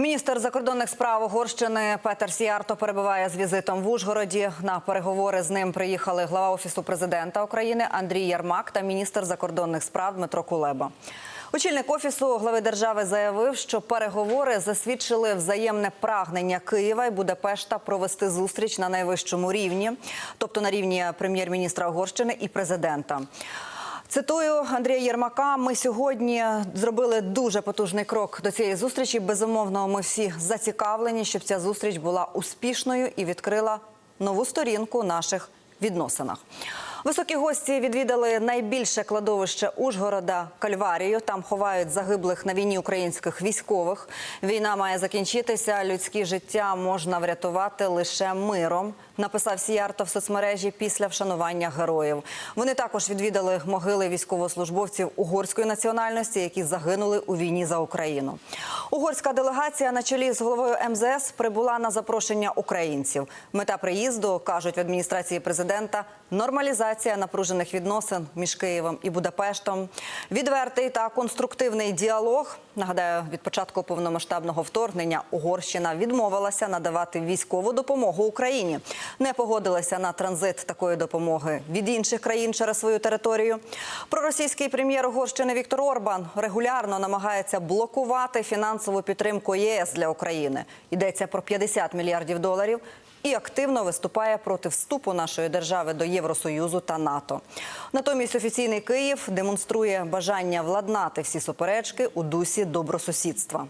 Міністр закордонних справ Угорщини Петер Сіарто перебуває з візитом в Ужгороді. На переговори з ним приїхали глава офісу президента України Андрій Ярмак та міністр закордонних справ Дмитро Кулеба. Очільник офісу глави держави заявив, що переговори засвідчили взаємне прагнення Києва і Будапешта провести зустріч на найвищому рівні, тобто на рівні прем'єр-міністра Угорщини і президента. Цитую Андрія Єрмака. Ми сьогодні зробили дуже потужний крок до цієї зустрічі. Безумовно, ми всі зацікавлені, щоб ця зустріч була успішною і відкрила нову сторінку наших відносинах. Високі гості відвідали найбільше кладовище Ужгорода Кальварію. Там ховають загиблих на війні українських військових. Війна має закінчитися. Людські життя можна врятувати лише миром. Написав Сіярто в соцмережі після вшанування героїв. Вони також відвідали могили військовослужбовців угорської національності, які загинули у війні за Україну. Угорська делегація на чолі з головою МЗС прибула на запрошення українців. Мета приїзду кажуть в адміністрації президента нормалізація напружених відносин між Києвом і Будапештом, відвертий та конструктивний діалог. Нагадаю, від початку повномасштабного вторгнення Угорщина відмовилася надавати військову допомогу Україні, не погодилася на транзит такої допомоги від інших країн через свою територію. Проросійський прем'єр Угорщини Віктор Орбан регулярно намагається блокувати фінансову підтримку ЄС для України. Йдеться про 50 мільярдів доларів і активно виступає проти вступу нашої держави до Євросоюзу та НАТО. Натомість офіційний Київ демонструє бажання владнати всі суперечки у дусі добросусідства.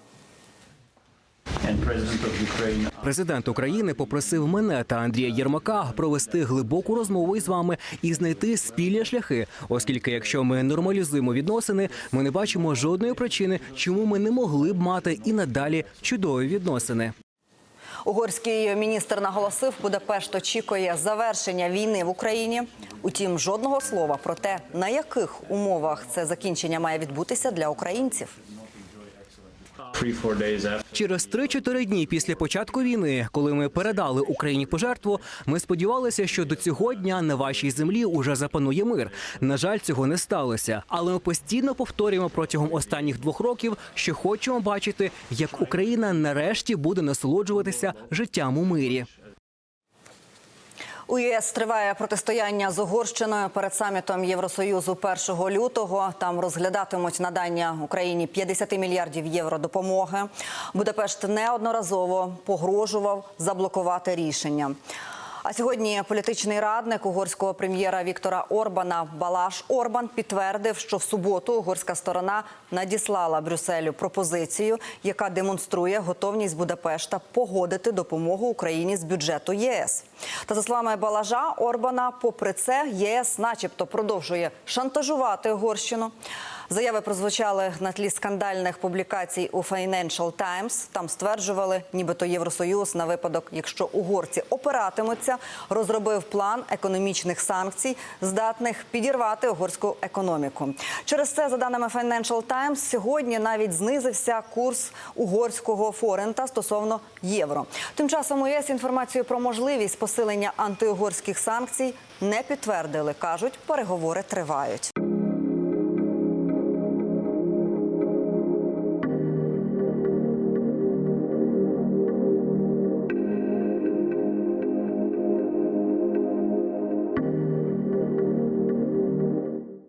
Президент України попросив мене та Андрія Єрмака провести глибоку розмову із вами і знайти спільні шляхи, оскільки, якщо ми нормалізуємо відносини, ми не бачимо жодної причини, чому ми не могли б мати і надалі чудові відносини. Угорський міністр наголосив, Будапешт очікує завершення війни в Україні. Утім, жодного слова про те, на яких умовах це закінчення має відбутися для українців. Через 3-4 дні після початку війни, коли ми передали Україні пожертву, ми сподівалися, що до цього дня на вашій землі уже запанує мир. На жаль, цього не сталося. Але ми постійно повторюємо протягом останніх двох років, що хочемо бачити, як Україна нарешті буде насолоджуватися життям у мирі. У ЄС триває протистояння з Угорщиною перед самітом Євросоюзу 1 лютого. Там розглядатимуть надання Україні 50 мільярдів євро допомоги. Будапешт неодноразово погрожував заблокувати рішення. А сьогодні політичний радник угорського прем'єра Віктора Орбана Балаш Орбан підтвердив, що в суботу угорська сторона надіслала Брюсселю пропозицію, яка демонструє готовність Будапешта погодити допомогу Україні з бюджету ЄС. Та за словами Балажа Орбана, попри це, ЄС, начебто, продовжує шантажувати Угорщину. Заяви прозвучали на тлі скандальних публікацій у Financial Times. Там стверджували, нібито Євросоюз на випадок, якщо угорці опиратимуться, розробив план економічних санкцій, здатних підірвати угорську економіку. Через це, за даними Financial Times, сьогодні навіть знизився курс угорського форента стосовно євро. Тим часом у ЄС інформацію про можливість посилення антиугорських санкцій не підтвердили. кажуть, переговори тривають.